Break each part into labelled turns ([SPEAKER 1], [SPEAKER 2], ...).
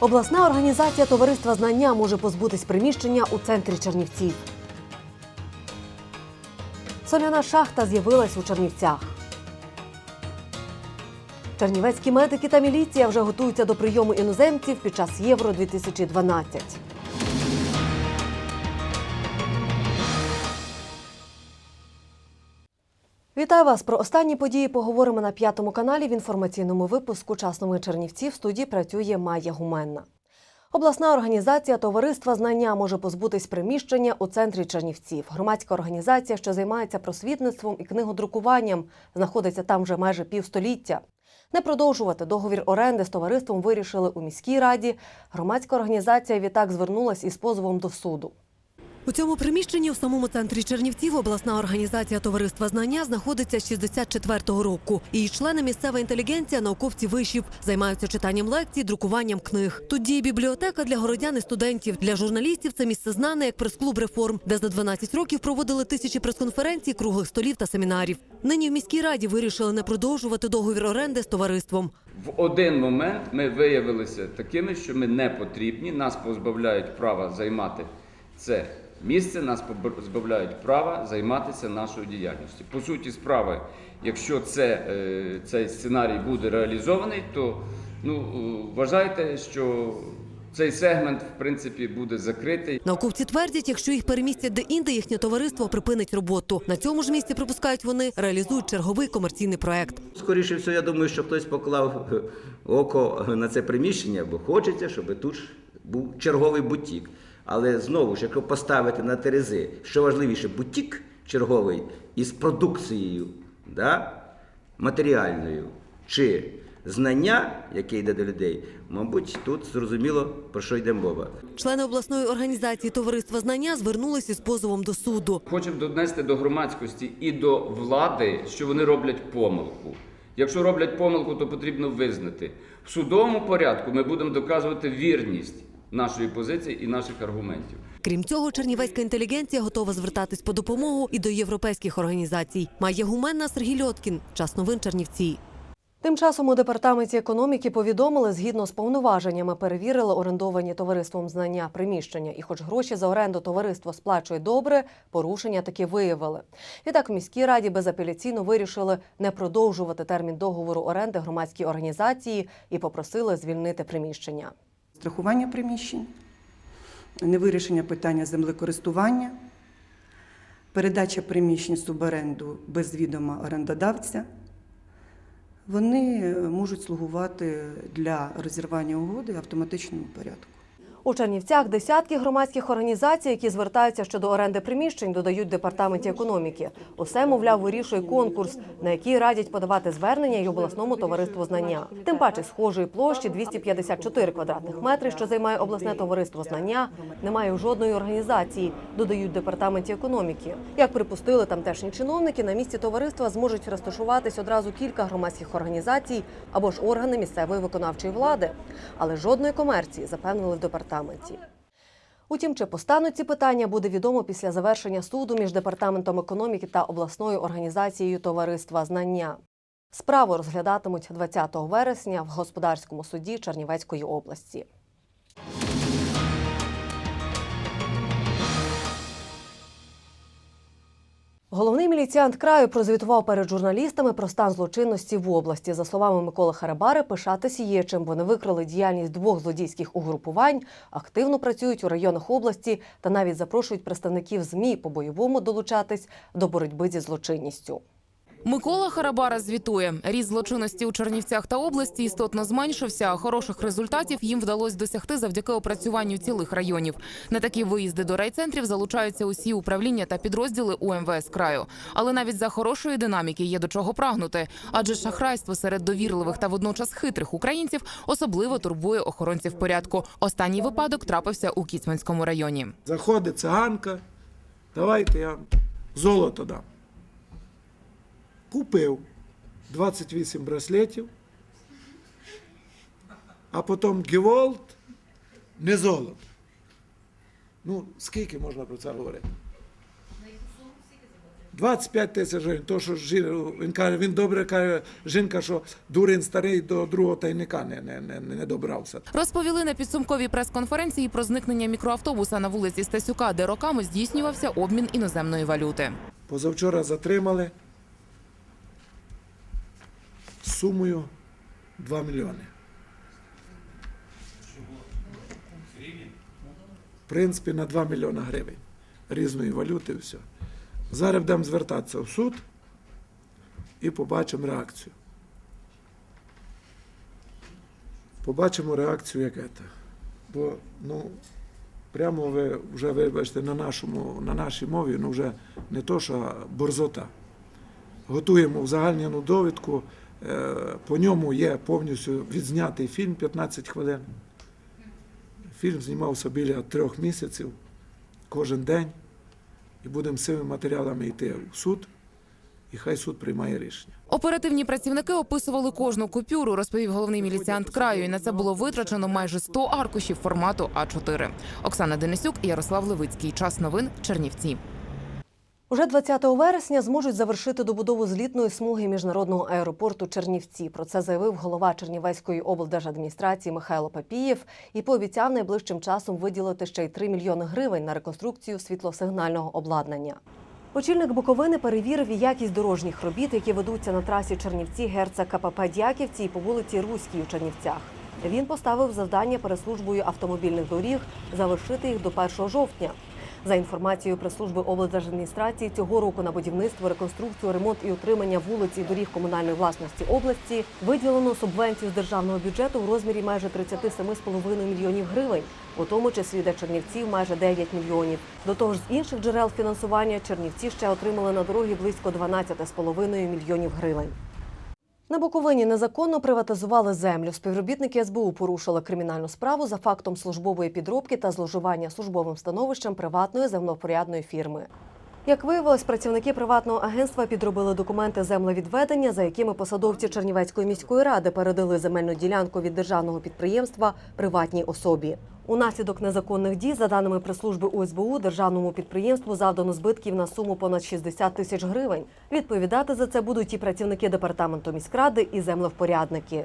[SPEAKER 1] Обласна організація товариства знання може позбутись приміщення у центрі Чернівців. Соляна шахта з'явилась у Чернівцях. Чернівецькі медики та міліція вже готуються до прийому іноземців під час Євро 2012. Вітаю вас про останні події. Поговоримо на п'ятому каналі в інформаційному випуску «Часними Чернівців. В студії працює Майя Гуменна. Обласна організація Товариства знання може позбутись приміщення у центрі Чернівців. Громадська організація, що займається просвітництвом і книгодрукуванням, знаходиться там вже майже півстоліття. Не продовжувати договір оренди з товариством вирішили у міській раді. Громадська організація відтак звернулася із позовом до суду. У цьому приміщенні в самому центрі Чернівців обласна організація Товариства знання знаходиться з 64-го року. Її члени місцева інтелігенція, науковці вишів, займаються читанням лекцій, друкуванням книг. Тут діє бібліотека для городян і студентів. Для журналістів це місце знане як прес-клуб реформ, де за 12 років проводили тисячі прес-конференцій, круглих столів та семінарів. Нині в міській раді вирішили не продовжувати договір оренди з товариством.
[SPEAKER 2] В один момент ми виявилися такими, що ми не потрібні, нас позбавляють права займати це місце, нас позбавляють права займатися нашою діяльністю. По суті справи, якщо це, е, цей сценарій буде реалізований, то ну, е, вважайте, що цей сегмент в принципі буде закритий.
[SPEAKER 1] Науковці твердять, якщо їх перемістять де-інде, їхнє товариство припинить роботу. На цьому ж місці припускають вони реалізують черговий комерційний проект.
[SPEAKER 3] Скоріше всього, я думаю, що хтось поклав око на це приміщення, бо хочеться, щоб тут був черговий бутік. Але знову ж, якщо поставити на терези, що важливіше, бутік черговий із продукцією да, матеріальною чи знання, яке йде до людей, мабуть, тут зрозуміло про що йде мова.
[SPEAKER 1] Члени обласної організації Товариства знання звернулися з позовом до суду.
[SPEAKER 2] Хочемо донести до громадськості і до влади, що вони роблять помилку. Якщо роблять помилку, то потрібно визнати. В судовому порядку ми будемо доказувати вірність нашої позиції і наших аргументів.
[SPEAKER 1] Крім цього, чернівецька інтелігенція готова звертатись по допомогу і до європейських організацій. Має гуменна Сергій Льоткін. Час новин Чернівці. Тим часом у департаменті економіки повідомили, згідно з повноваженнями перевірили орендовані товариством знання приміщення. І, хоч гроші за оренду товариство сплачує добре, порушення таки виявили. І так в міській раді безапеляційно вирішили не продовжувати термін договору оренди громадській організації і попросили звільнити приміщення.
[SPEAKER 4] Страхування приміщень, невирішення питання землекористування, передача приміщень суборенду без відома орендодавця. Вони е, можуть слугувати для розірвання угоди автоматичному порядку.
[SPEAKER 1] У Чернівцях десятки громадських організацій, які звертаються щодо оренди приміщень, додають департаменті економіки. Усе, мовляв, вирішує конкурс, на який радять подавати звернення й обласному товариству знання. Тим паче, схожої площі 254 квадратних метри, що займає обласне товариство знання, немає жодної організації, додають департаменті економіки. Як припустили тамтешні чиновники, на місці товариства зможуть розташуватись одразу кілька громадських організацій або ж органи місцевої виконавчої влади. Але жодної комерції запевнили в департаменті. Утім, чи постануть ці питання, буде відомо після завершення суду між департаментом економіки та обласною організацією товариства знання. Справу розглядатимуть 20 вересня в господарському суді Чернівецької області. Головний міліціант краю прозвітував перед журналістами про стан злочинності в області. За словами Миколи Харабари, пишатися є чим. Вони викрили діяльність двох злодійських угрупувань, активно працюють у районах області та навіть запрошують представників ЗМІ по бойовому долучатись до боротьби зі злочинністю.
[SPEAKER 5] Микола Харабара звітує, ріст злочинності у Чернівцях та області істотно зменшився. а Хороших результатів їм вдалося досягти завдяки опрацюванню цілих районів. На такі виїзди до райцентрів залучаються усі управління та підрозділи УМВС краю. Але навіть за хорошої динаміки є до чого прагнути, адже шахрайство серед довірливих та водночас хитрих українців особливо турбує охоронців порядку. Останній випадок трапився у Кіцманському районі.
[SPEAKER 6] Заходить циганка, давайте я золото дам. Купив. 28 браслетів, а потім геволд, не золото. Ну, скільки можна про це говорити? 25 тисяч гривень. То, що жін- він каже, він добре каже, жінка, що дурень старий до другого тайника не, не, не, не добрався.
[SPEAKER 5] Розповіли на підсумковій прес-конференції про зникнення мікроавтобуса на вулиці Стасюка, де роками здійснювався обмін іноземної валюти.
[SPEAKER 6] Позавчора затримали сумою 2 мільйони. В принципі, на 2 мільйони гривень різної валюти все. Зараз будемо звертатися в суд і побачимо реакцію. Побачимо реакцію, яке це. Бо, ну, прямо ви вже вибачте на нашому, на нашій мові, ну вже не то, що борзота. Готуємо узагальнену довідку. Е, По ньому є повністю відзнятий фільм 15 хвилин. Фільм знімався біля трьох місяців кожен день. І будемо з цими матеріалами йти в суд, і хай суд приймає рішення.
[SPEAKER 5] Оперативні працівники описували кожну купюру, розповів головний міліціант краю. І на це було витрачено майже 100 аркушів формату А4. Оксана Денисюк Ярослав Левицький. Час новин Чернівці.
[SPEAKER 1] Уже 20 вересня зможуть завершити добудову злітної смуги міжнародного аеропорту Чернівці. Про це заявив голова Чернівецької облдержадміністрації Михайло Папієв і пообіцяв найближчим часом виділити ще й 3 мільйони гривень на реконструкцію світлосигнального обладнання. Очільник Буковини перевірив і якість дорожніх робіт, які ведуться на трасі Чернівці Герца КПП Дяківці і по вулиці Руській у Чернівцях. Він поставив завдання перед службою автомобільних доріг завершити їх до 1 жовтня. За інформацією прес-служби облдержадміністрації, цього року на будівництво, реконструкцію, ремонт і утримання вулиць і доріг комунальної власності області виділено субвенцію з державного бюджету в розмірі майже 37,5 мільйонів гривень, у тому числі для Чернівців майже 9 мільйонів. До того ж, з інших джерел фінансування Чернівці ще отримали на дороги близько 12,5 мільйонів гривень. На Буковині незаконно приватизували землю. Співробітники СБУ порушили кримінальну справу за фактом службової підробки та зловживання службовим становищем приватної земнопорядної фірми. Як виявилось, працівники приватного агентства підробили документи землевідведення, за якими посадовці Чернівецької міської ради передали земельну ділянку від державного підприємства приватній особі. Унаслідок незаконних дій, за даними прес-служби УСБУ, державному підприємству завдано збитків на суму понад 60 тисяч гривень. Відповідати за це будуть і працівники департаменту міськради, і землевпорядники.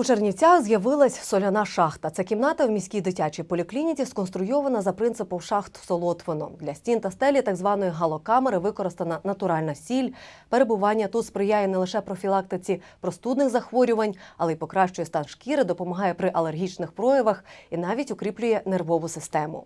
[SPEAKER 1] У Чернівцях з'явилась соляна шахта. Це кімната в міській дитячій поліклініці сконструйована за принципом шахт Солотвино. Для стін та стелі так званої галокамери використана натуральна сіль. Перебування тут сприяє не лише профілактиці простудних захворювань, але й покращує стан шкіри, допомагає при алергічних проявах і навіть укріплює нервову систему.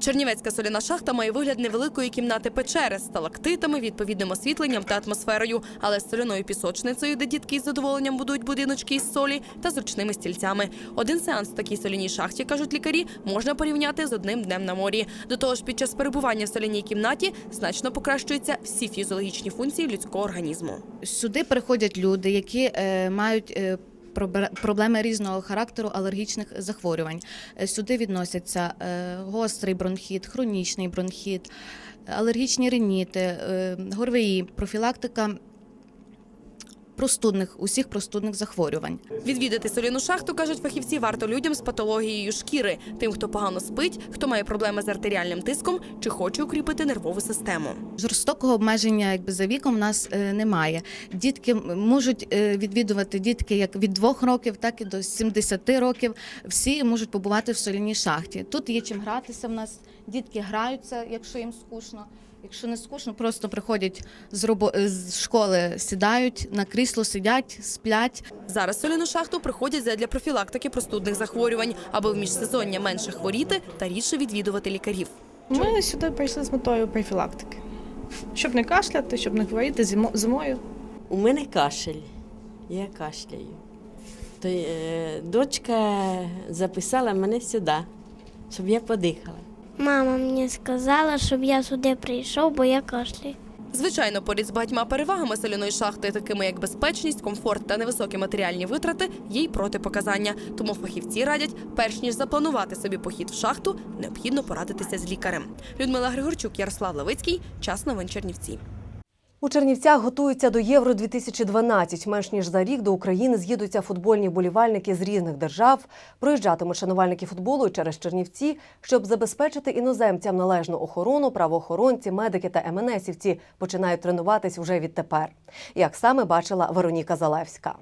[SPEAKER 7] Чернівецька соляна шахта має вигляд невеликої кімнати печери з сталактитами, відповідним освітленням та атмосферою, але з соляною пісочницею, де дітки із задоволенням будують будиночки із солі та зручними стільцями. Один сеанс в такій соляній шахті, кажуть лікарі, можна порівняти з одним днем на морі. До того ж, під час перебування в соляній кімнаті значно покращуються всі фізіологічні функції людського організму.
[SPEAKER 8] Сюди приходять люди, які е, мають е, проблеми різного характеру алергічних захворювань. Е, Сюди відносяться е, гострий бронхіт, хронічний бронхіт, алергічні риніти, горвеї, профілактика простудних усіх простудних захворювань.
[SPEAKER 7] Відвідати соляну шахту, кажуть фахівці, варто людям з патологією шкіри, тим, хто погано спить, хто має проблеми з артеріальним тиском чи хоче укріпити нервову систему.
[SPEAKER 8] Жорстокого обмеження якби за віком у нас е, немає. Дітки можуть е, відвідувати дітки як від 2 років, так і до 70 років. Всі можуть побувати в соляній шахті. Тут є чим гратися. В нас дітки граються, якщо їм скучно. Якщо не скучно, просто приходять з робо... з школи, сідають на крісло, сидять, сплять.
[SPEAKER 7] Зараз соляну шахту приходять задля профілактики простудних захворювань, аби в міжсезоння менше хворіти та рідше відвідувати лікарів.
[SPEAKER 9] Ми сюди прийшли з метою профілактики, щоб не кашляти, щоб не хворіти зимо- зимою.
[SPEAKER 10] У мене кашель, я кашляю. То е, дочка записала мене сюди, щоб я подихала.
[SPEAKER 11] Мама мені сказала, щоб я сюди прийшов, бо я кашляю.
[SPEAKER 7] Звичайно, поряд з багатьма перевагами соляної шахти, такими як безпечність, комфорт та невисокі матеріальні витрати, є й протипоказання. Тому фахівці радять, перш ніж запланувати собі похід в шахту, необхідно порадитися з лікарем. Людмила Григорчук, Ярослав Левицький, час новин Чернівці.
[SPEAKER 1] У Чернівцях готуються до Євро 2012 Менш ніж за рік до України з'їдуться футбольні болівальники з різних держав. Проїжджатимуть шанувальники футболу через Чернівці, щоб забезпечити іноземцям належну охорону. Правоохоронці, медики та МНСівці починають тренуватись уже відтепер. Як саме бачила Вероніка Залевська.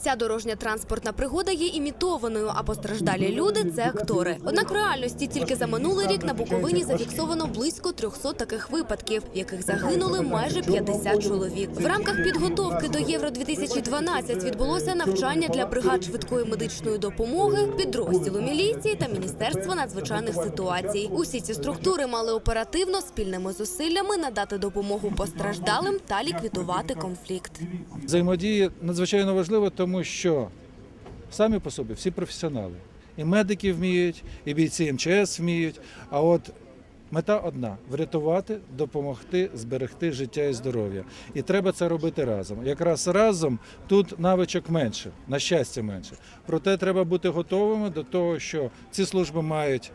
[SPEAKER 11] Ця дорожня транспортна пригода є імітованою, а постраждалі люди це актори. Однак в реальності тільки за минулий рік на Буковині зафіксовано близько 300 таких випадків, в яких загинули майже 50 чоловік. В рамках підготовки до Євро 2012 відбулося навчання для бригад швидкої медичної допомоги, підрозділу міліції та міністерства надзвичайних ситуацій. Усі ці структури мали оперативно спільними зусиллями надати допомогу постраждалим та ліквідувати конфлікт.
[SPEAKER 12] Взаємодія надзвичайно важлива, тому що самі по собі всі професіонали. І медики вміють, і бійці МЧС вміють. А от мета одна врятувати, допомогти, зберегти життя і здоров'я. І треба це робити разом. Якраз разом тут навичок менше, на щастя менше. Проте треба бути готовими до того, що ці служби мають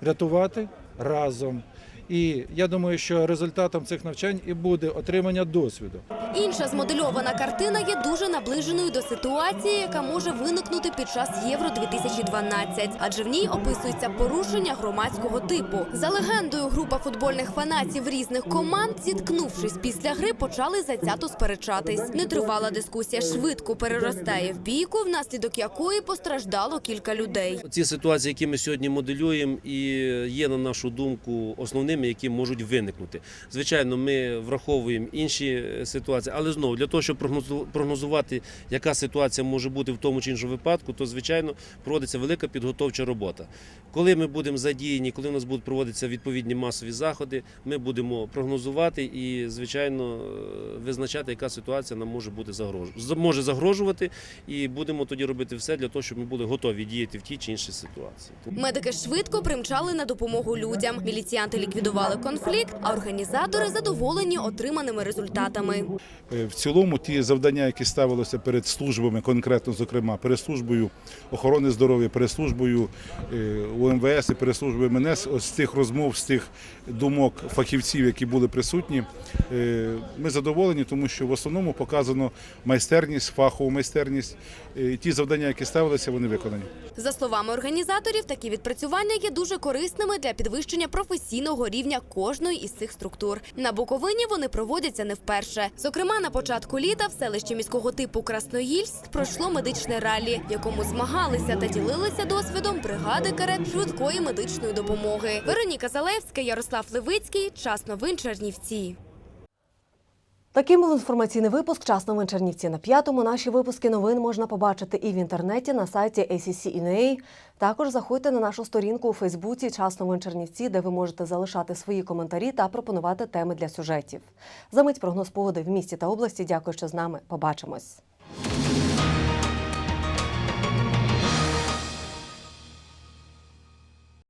[SPEAKER 12] рятувати разом. І я думаю, що результатом цих навчань і буде отримання досвіду.
[SPEAKER 11] Інша змодельована картина є дуже наближеною до ситуації, яка може виникнути під час Євро 2012 адже в ній описується порушення громадського типу. За легендою, група футбольних фанатів різних команд, зіткнувшись після гри, почали зацято сперечатись. Нетривала дискусія швидко переростає в бійку, внаслідок якої постраждало кілька людей.
[SPEAKER 13] Ці ситуації, які ми сьогодні моделюємо, і є на нашу думку основними, які можуть виникнути. Звичайно, ми враховуємо інші е, ситуації, але знову для того, щоб прогнозувати, яка ситуація може бути в тому чи іншому випадку, то звичайно проводиться велика підготовча робота. Коли ми будемо задіяні, коли у нас будуть проводитися відповідні масові заходи, ми будемо прогнозувати і, звичайно, е, визначати, яка ситуація нам може бути загрожувати, може загрожувати, і будемо тоді робити все для того, щоб ми були готові діяти в тій чи іншій ситуації.
[SPEAKER 11] Медики швидко примчали на допомогу людям. Міліціянти ліквідували конфлікт, а організатори задоволені отриманими результатами.
[SPEAKER 14] Е, В цілому ті завдання, які ставилися перед службами, конкретно, зокрема, перед службою охорони здоров'я, перед службою е, УМВС і перед службою МНС, з тих розмов, з тих думок фахівців, які були присутні, е, ми задоволені, тому що в основному показано майстерність, фахову майстерність. Ті завдання, які ставилися, вони виконані.
[SPEAKER 11] За словами організаторів, такі відпрацювання є дуже корисними для підвищення професійного рівня кожної із цих структур. На Буковині вони проводяться не вперше. Зокрема, на початку літа в селищі міського типу Красноїльськ пройшло медичне ралі, в якому змагалися та ділилися досвідом бригади карет швидкої медичної допомоги. Вероніка Залевська, Ярослав Левицький. Час новин Чернівці.
[SPEAKER 1] Таким був інформаційний випуск «Час новин Чернівці» на п'ятому. Наші випуски новин можна побачити і в інтернеті на сайті ACC.UA. Також заходьте на нашу сторінку у Фейсбуці «Час новин Чернівці», де ви можете залишати свої коментарі та пропонувати теми для сюжетів. Замить прогноз погоди в місті та області. Дякую, що з нами. Побачимось.